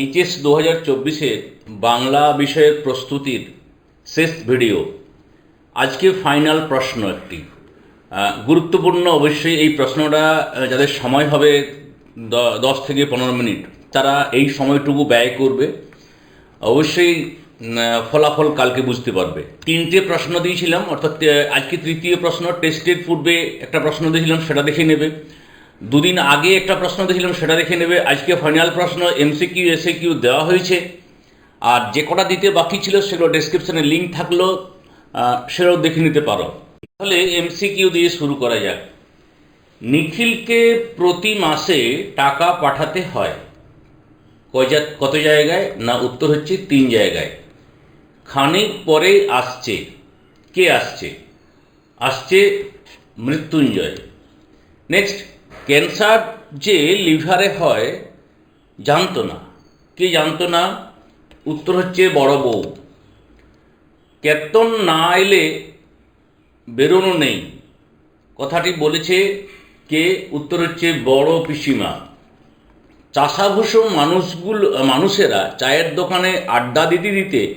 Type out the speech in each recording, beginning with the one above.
HS দু হাজার চব্বিশের বাংলা বিষয়ের প্রস্তুতির শেষ ভিডিও। আজকে ফাইনাল প্রশ্ন একটি। গুরুত্বপূর্ণ অবশ্যই এই প্রশ্নটা যাদের সময় হবে দশ থেকে পনেরো মিনিট, তারা এই সময়টুকু ব্যয় করবে। অবশ্যই ফলাফল কালকে বুঝতে পারবে। তিনটে প্রশ্ন দিয়েছিলাম, অর্থাৎ আজকে তৃতীয় প্রশ্ন, টেস্টের পূর্বে একটা প্রশ্ন দিয়েছিলাম, সেটা দেখে নেবে। দুদিন আগে একটা প্রশ্ন দিয়েছিলাম সেটা দেখে নেবে। আজকে ফাইনাল প্রশ্ন এমসিকিউ এসএ কিউ দেওয়া হয়েছে। আর যে কটা দিতে বাকি ছিল, সেগুলো ডেসক্রিপশনে লিঙ্ক থাকল। সেটাও দেখে নিতে পারো। তাহলে এমসিকিউ দিয়ে শুরু করা যাক। নিখিলকে প্রতি মাসে টাকা পাঠাতে হয়। কত জায়গায়? না, উত্তর হচ্ছে তিন জায়গায়। খানিক পরে আসছে। কে আসছে? আসছে মৃত্যুঞ্জয়। নেক্সট ক্যান্সার যে লিভারে হয়, জানতো না। কে জানতো না? উত্তর হচ্ছে বড় বউ। কেতন না এলে বেরোনো নেই। কথাটি বলেছে কে? উত্তর হচ্ছে বড় পিসিমা। চাষাভূষণ মানুষগুলো, মানুষেরা চায়ের দোকানে আড্ডা দিতে দিতে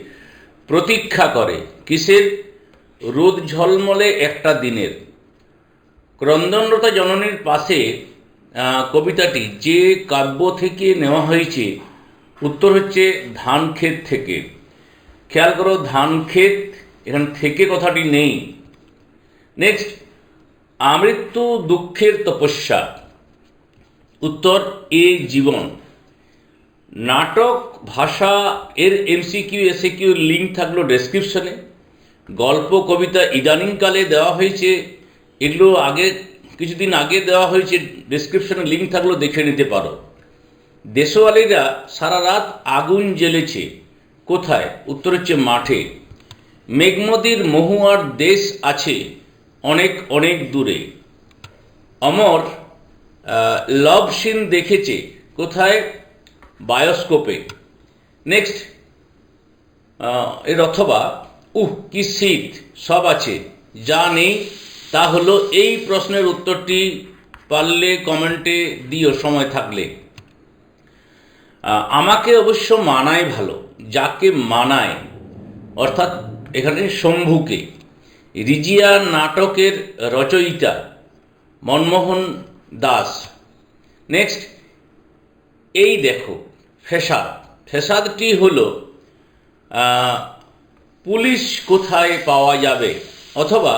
প্রতীক্ষা করে, কিসের? রোদ ঝলমলে একটা দিনের। ক্রন্দনরতা জননীর পাশে কবিতাটি যে কাব্য থেকে নেওয়া হয়েছে, উত্তর হচ্ছে ধান ক্ষেত থেকে। খেয়াল করো ধান ক্ষেত এখানে থেকে কথাটি নেই। নেক্সট আমৃত্যু দুঃখের তপস্যা। উত্তর, এ জীবন। নাটক, ভাষা, এর এমসিকিউ এসিকিউ লিঙ্ক থাকল ডেসক্রিপশনে গল্প, কবিতা ইদানিংকালে দেওয়া হয়েছে এগুলো আগে, কিছুদিন আগে দেওয়া হয়েছে ডেসক্রিপশনে লিঙ্ক থাকল দেখে নিতে পারো। দেশওয়ালিরা সারা রাত আগুন জ্বেলেছে। কোথায়? উত্তর হচ্ছে মাঠে। মেঘমদির মহুয়ার দেশ আছে অনেক অনেক দূরে। অমর লভ সিন দেখেছে কোথায়? বায়োস্কোপে। নেক্সট এর অথবা, উহ, কি শীত? সব আছে। যা নেই তা হলো এই প্রশ্নের উত্তরটি পারলে কমেন্টে দিও, সময় থাকলে। আমাকে অবশ্য মানায় ভালো, যাকে মানায়, অর্থাৎ এখানে শম্ভুকে। রিজিয়া নাটকের রচয়িতা মনমোহন দাস। নেক্সট, এই দেখো, ফেসাদ। ফেসাদটি হল পুলিশ কোথায় পাওয়া যাবে? অথবা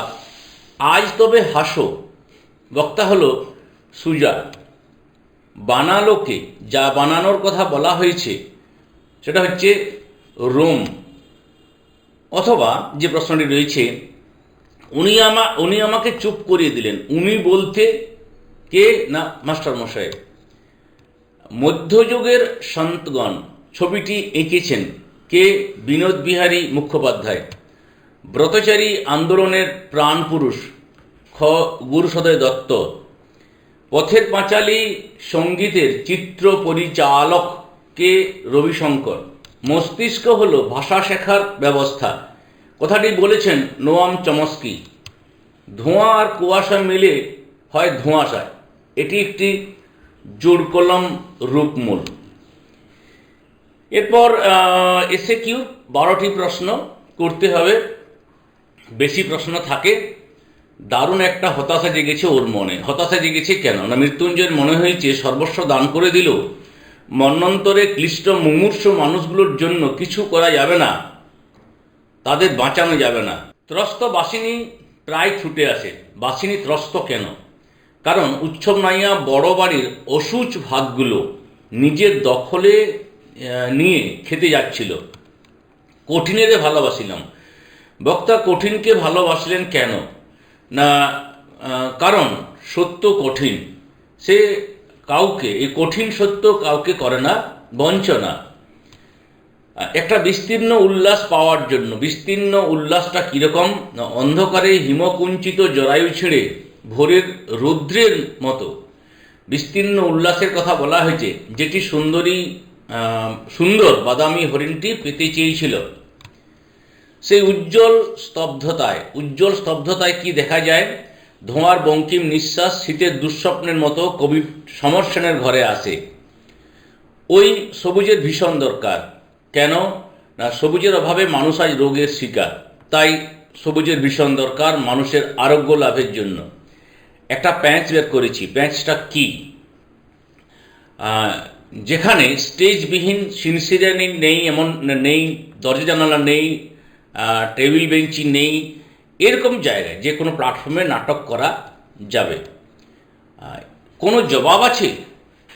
আজ তবে হাসো। বক্তা হলো সুজা। বানালোকে, যা বানানোর কথা বলা হয়েছে, সেটা হচ্ছে রোম। অথবা যে প্রশ্নটি রয়েছে, উনি আমা, উনি আমাকে চুপ করিয়ে দিলেন। উনি বলতে কে না, মাস্টার মশাই? মধ্যযুগের সন্তগণ, ছবিটি এঁকেছেন কে? বিনোদ বিহারী মুখোপাধ্যায়। ব্রতচারী আন্দোলনের প্রাণপুরুষ, খ, গুরুসদয় দত্ত। পথের পাঁচালী সঙ্গীতের চিত্র পরিচালক কে রবিশঙ্কর। মস্তিষ্ক হল ভাষা শেখার ব্যবস্থা। কথাটি বলেছেন নোয়াম চমস্কি। ধোঁয়া আর কুয়াশা মিলে হয় ধোঁয়াশায়। এটি একটি জোড়কলম রূপমূল। এরপর এসে কিউ? বারোটি প্রশ্ন করতে হবে। বেশি প্রশ্ন থাকে, দারুণ একটা হতাশা জেগেছে ওর মনে। হতাশা জেগেছে কেন? না, মৃত্যুঞ্জয়ের মনে হয়েছে, সর্বস্ব দান করে দিল। মন্বন্তরে ক্লিষ্ট মুমূর্ষ মানুষগুলোর জন্য কিছু করা যাবে না। তাদের বাঁচানো যাবে না। ত্রস্ত বাসিনী প্রায় ছুটে আসে। বাসিনী ত্রস্ত কেন? কারণ উৎসব নাইয়া বড় বাড়ির অসুচ ভাতগুলো নিজের দখলে নিয়ে খেতে যাচ্ছিল। কঠিনেরে ভালোবাসিলাম। বক্তা কঠিনকে ভালোবাসলেন কেন? না কারণ সত্য কঠিন। সে কাউকে, এই কঠিন সত্য কাউকে করে না, বঞ্চনা। একটা বিস্তীর্ণ উল্লাস পাওয়ার জন্য, বিস্তীর্ণ উল্লাসটা কীরকম? অন্ধকারে হিমকুঞ্চিত জরায়ু ছেড়ে ভোরের রৌদ্রের মতো। বিস্তীর্ণ উল্লাসের কথা বলা হয়েছে, যেটি সুন্দরী সুন্দর বাদামি হরিণটি পেতে চেয়েছিল। সেই উজ্জ্বল স্তব্ধতায় উজ্জ্বল স্তব্ধতায় কি দেখা যায়? ধোঁয়ার বঙ্কিম নিঃশ্বাস শীতের দুঃস্বপ্নের মতো কবি সমর সেনের ঘরে আসে। ওই সবুজের ভীষণ দরকার। কেন? না, সবুজের অভাবে মানুষ আজ রোগের শিকার। তাই সবুজের ভীষণ দরকার মানুষের আরোগ্য লাভের জন্য। একটা প্যাঁচ বের করেছি। প্যাঁচটা কি? যেখানে স্টেজবিহীন সিনসিরানি নেই, এমন নেই, দরজা জানালা নেই টেবিল বেঞ্চি নেই, এরকম জায়গায় যে কোনো প্ল্যাটফর্মে নাটক করা যাবে। কোনো জবাব আছে?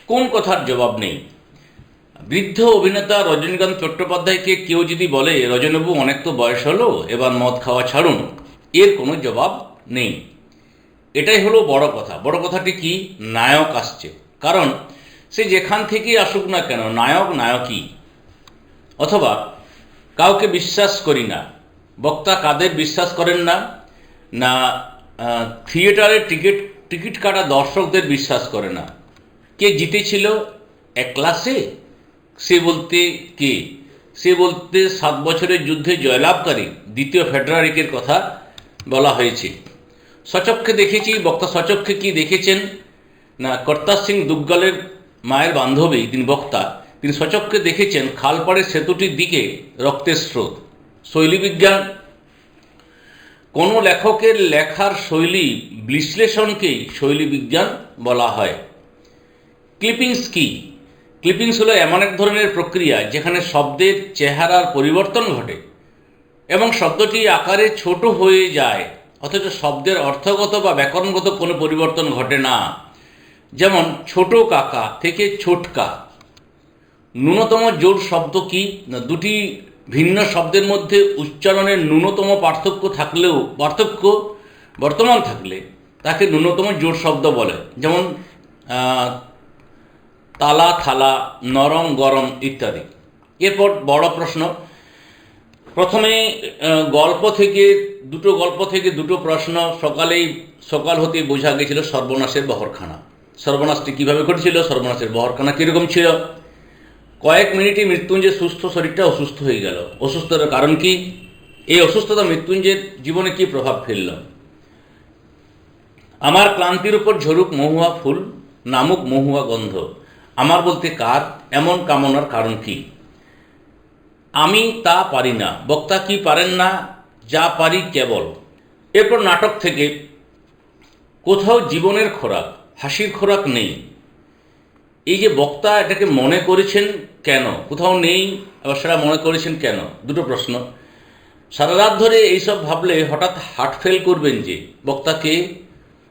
কোন কথার জবাব নেই? বৃদ্ধ অভিনেতা রজনীকান্ত চট্টোপাধ্যায়কে কেউ যদি বলে, রজনীবাবু, অনেক তো বয়স হলো, এবার মদ খাওয়া ছাড়ুন, এর কোনো জবাব নেই। এটাই হলো বড় কথা। বড় কথাটি কি? নায়ক আসছে। কারণ সে যেখান থেকেই আসুক না কেন, নায়ক নায়কই অথবা কাউকে বিশ্বাস করি না। বক্তা কাদের বিশ্বাস করেন না? না থিয়েটারে টিকিট টিকিট কাটা দর্শকদের বিশ্বাস করে না। কে জিতেছিল? এক ক্লাসে? সে বলতে কে? সে বলতে সাত বছরের যুদ্ধে জয়লাভকারী, দ্বিতীয় ফেডারারিকের কথা বলা হয়েছে। সচক্ষে দেখেছি, বক্তা সচক্ষে কি দেখেছেন? না, কর্তার সিং দুগ্গলের মায়ের বান্ধবী, তিনি বক্তা। তিনি সচক্ষে দেখেছেন খালপাড়ের সেতুটির দিকে রক্তের স্রোত। শৈলীবিজ্ঞান। কোনো লেখকের লেখার শৈলী বিশ্লেষণকেই শৈলীবিজ্ঞান বলা হয়। ক্লিপিংস কি? ক্লিপিংস হলো এমন এক ধরনের প্রক্রিয়া যেখানে শব্দের চেহারার পরিবর্তন ঘটে এবং শব্দটি আকারে ছোট হয়ে যায়, অথচ শব্দের অর্থগত বা ব্যাকরণগত কোনো পরিবর্তন ঘটে না। যেমন ছোট কাকা থেকে ছোটকা। ন্যূনতম জোর শব্দ কি? দুটি ভিন্ন শব্দের মধ্যে উচ্চারণের ন্যূনতম পার্থক্য থাকলেও, পার্থক্য বর্তমান থাকলে তাকে ন্যূনতম জোর শব্দ বলে। যেমন তালা, থালা, নরম, গরম ইত্যাদি। এরপর বড় প্রশ্ন। প্রথমে গল্প থেকে, দুটো গল্প থেকে দুটো প্রশ্ন সকালেই, সকাল হতে বোঝা গেছিল সর্বনাশের বহরখানা। সর্বনাশটি কীভাবে ঘটেছিল? সর্বনাশের বহরখানা কীরকম ছিল? কয়েক মিনিটে মৃত্যুঞ্জয়ের সুস্থ শরীরটা অসুস্থ হয়ে গেল। অসুস্থতার কারণ কি? এই অসুস্থতা মৃত্যুঞ্জয়ের জীবনে কি প্রভাব ফেলল? আমার ক্লান্তির উপর ঝরুক মহুয়া ফুল, নামুক মহুয়া গন্ধ। আমার বলতে কার, এমন কামনার কারণ কি? আমি তা পারি না, বক্তা কি পারেন না, যা পারি কেবল। এরপর নাটক থেকে, কোথাও জীবনের খোরাক, হাসির খোরাক নেই। এই যে বক্তা এটাকে মনে করেছেন কেন? কোথাও নেই, আবার সেটা মনে করেছেন কেন? দুটো প্রশ্ন। সারা রাত ধরে এইসব ভাবলে হঠাৎ হার্ট ফেল করবেন যে, বক্তাকে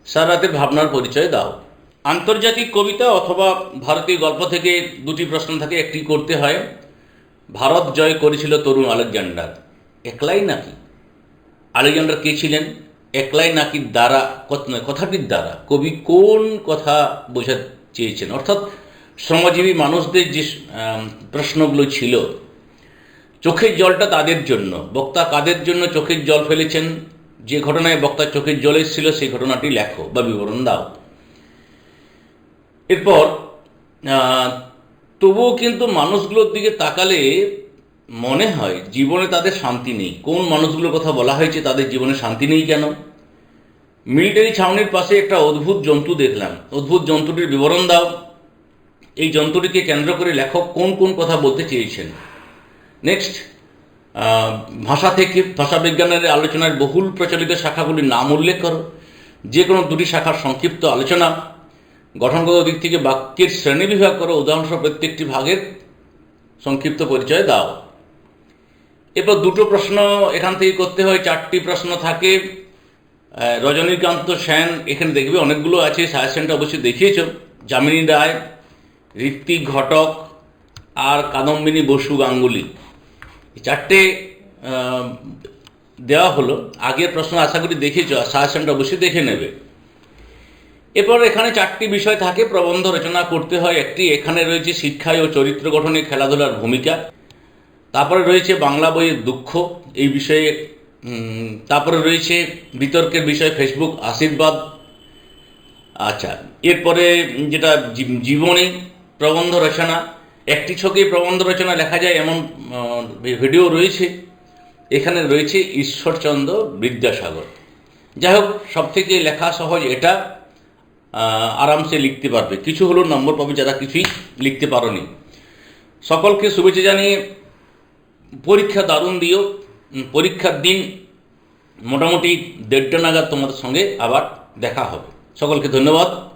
সারা রাতের ভাবনার পরিচয় দাও। আন্তর্জাতিক কবিতা অথবা ভারতীয় গল্প থেকে দুটি প্রশ্ন থাকে, একটি করতে হয়। ভারত জয় করেছিল তরুণ আলেকজান্ডার। একলাই নাকি? আলেকজান্ডার কে ছিলেন? একলাই নাকি দ্বারা? কথাটির দ্বারা। কবি কোন কথা বোঝাতে চেয়েছেন। অর্থাৎ শ্রমজীবী মানুষদের যে প্রশ্নগুলো ছিল, চোখের জলটা তাদের জন্য, বক্তা কাদের জন্য চোখের জল ফেলেছেন? যে ঘটনায় বক্তা চোখের জল এসেছিল, সেই ঘটনাটি লেখো বা বিবরণ দাও। এরপর তবুও কিন্তু মানুষগুলোর দিকে তাকালে মনে হয় জীবনে তাদের শান্তি নেই। কোন মানুষগুলোর কথা বলা হয়েছে তাদের জীবনে শান্তি নেই কেন? মিলিটারি ছাউনির পাশে একটা অদ্ভুত জন্তু দেখলাম। অদ্ভুত জন্তুটির বিবরণ দাও। এই জন্তুটিকে কেন্দ্র করে লেখক কোন কোন কথা বলতে চেয়েছেন? নেক্সট ভাষা থেকে ভাষা বিজ্ঞানের আলোচনার বহুল প্রচলিত শাখাগুলির নাম উল্লেখ করো। যে কোনো দুটি শাখার সংক্ষিপ্ত আলোচনা। গঠনগত দিক থেকে বাক্যের শ্রেণীবিভাগ করো। উদাহরণস্বরূপ প্রত্যেকটি ভাগের সংক্ষিপ্ত পরিচয় দাও। এরপর দুটো প্রশ্ন এখান থেকে করতে হয়। চারটি প্রশ্ন থাকে। রজনীকান্ত সেন এখানে দেখবে অনেকগুলো আছে, সাজেশনটা অবশ্যই দেখিয়েছ। যামিনী রায়, ঋত্বিক ঘটক আর কাদম্বিনী বসু গাঙ্গুলি। চারটে দেওয়া হলো। আগের প্রশ্ন আশা করি দেখেছ, আর সাজেশনটা অবশ্যই দেখে নেবে। এরপর এখানে চারটি বিষয় থাকে, প্রবন্ধ রচনা করতে হয় একটি। এখানে রয়েছে শিক্ষায় ও চরিত্র গঠনে খেলাধুলার ভূমিকা। তারপরে রয়েছে বাংলা বইয়ের দুঃখ, এই বিষয়ে তারপরে রয়েছে বিতর্কের বিষয় ফেসবুক আশীর্বাদ। আচ্ছা এরপরে যেটা জীবনী প্রবন্ধ রচনা, একটি ছকে প্রবন্ধ রচনা লেখা যায় এমন ভিডিও রয়েছে। এখানে রয়েছে ঈশ্বরচন্দ্র বিদ্যাসাগর। যাই হোক সব থেকে লেখা সহজ এটা আরামসে লিখতে পারবে। কিছু হলো নম্বর পাবে যারা কিছুই লিখতে পারোনি। সকলকে শুভেচ্ছা জানিয়ে পরীক্ষা দারুণ দিও। পরীক্ষার দিন মোটামুটি দেড়টা নাগাদ তোমাদের সঙ্গে আবার দেখা হবে। সকলকে ধন্যবাদ।